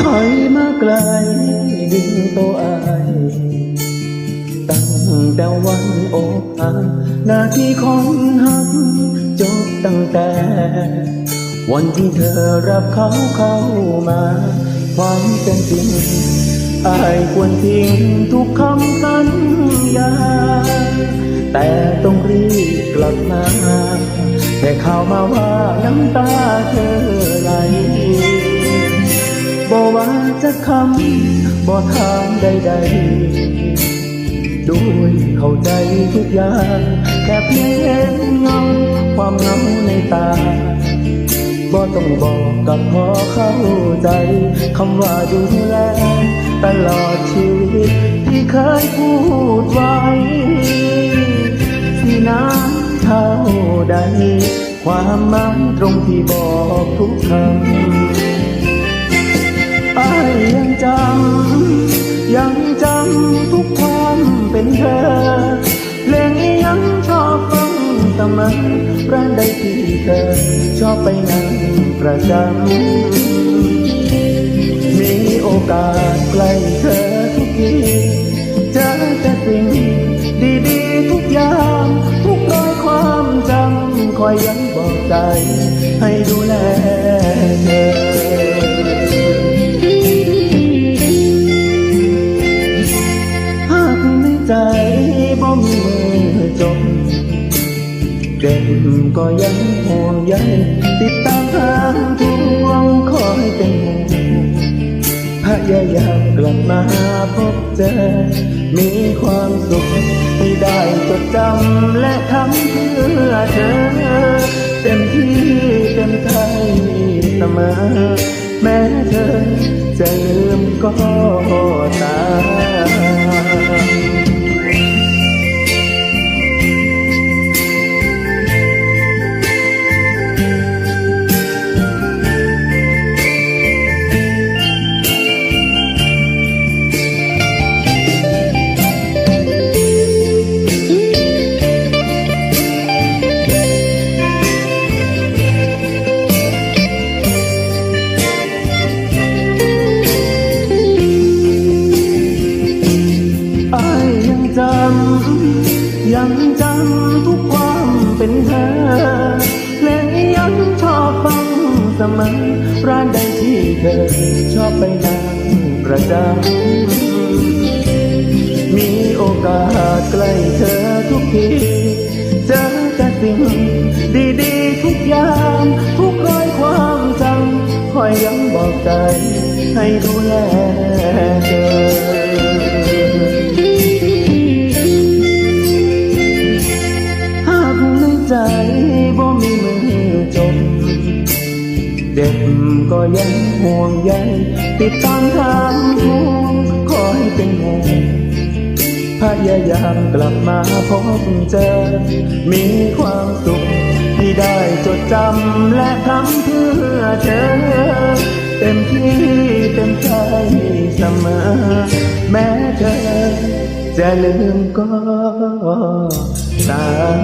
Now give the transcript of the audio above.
ถมาไกลดึงตัวอายตั้งแต่วันอกหักนาทีของหักจบตั้งแต่ วันที่เธอรับเขาเข้ามาความเป็นจริงอายควรทิ้งทุกคำสัญญา แต่ต้องรีบกลับมา แต่ข่าวมาว่าน้ำตาเธอไหลบ่ว่าจะคำบ่ทางใดๆด้วยเข้าใจทุกอย่าง แค่เพียงเห็นเงาความเหงาในตา บ่ต้องบอกกับพอเข้าใจคำว่าดูแลตลอดชีวิต ที่เคยพูดไว้ที่น้ำเท่าใด ความหมายตรงที่บอกทุกคำอายยังจำยังจำทุกความเป็นเธอเพลงยังชอบฟังเสมอร้านใดที่ ธอชอบไปนั่งประจำ มีโอกาสใกล้เธอทุกทีเจอแต่สิ่งดีๆทุกยางทุกรอยความจำคอยย้ำบอกใจ ให้ดูแลเธอ หากในใจ เก็บก็ยังห่วงใยติดตามทางทวงคอยเป็นห่วงพยายามกลับมาพบเจอ มีความสุขที่ได้จดจำและทำเพื่อเธอ เต็มที่เต็มใจเสมอ แม้เธอจะลืมก็ตาม ยังจำทุกความเป็นเธอ และยังชอบฟังเสมอร้านใดที่เธอชอบไปนั่งประจำมีโอกาสใกล้เธอทุกทีเจอแต่สิ่งดีๆทุกอย่างทุกรอยความจำคอยย้ำบอกใจให้ดูแลเธอ เจ็บก็ยังห่วงใยติดตามทางทุกคอยเป็นห่วงพยายามกลับมาพบเจอ มีความสุขที่ได้จดจำและทำเพื่อเธอ เต็มที่เต็มใจเสมอ แม้เธอ จะลืมก็ตาม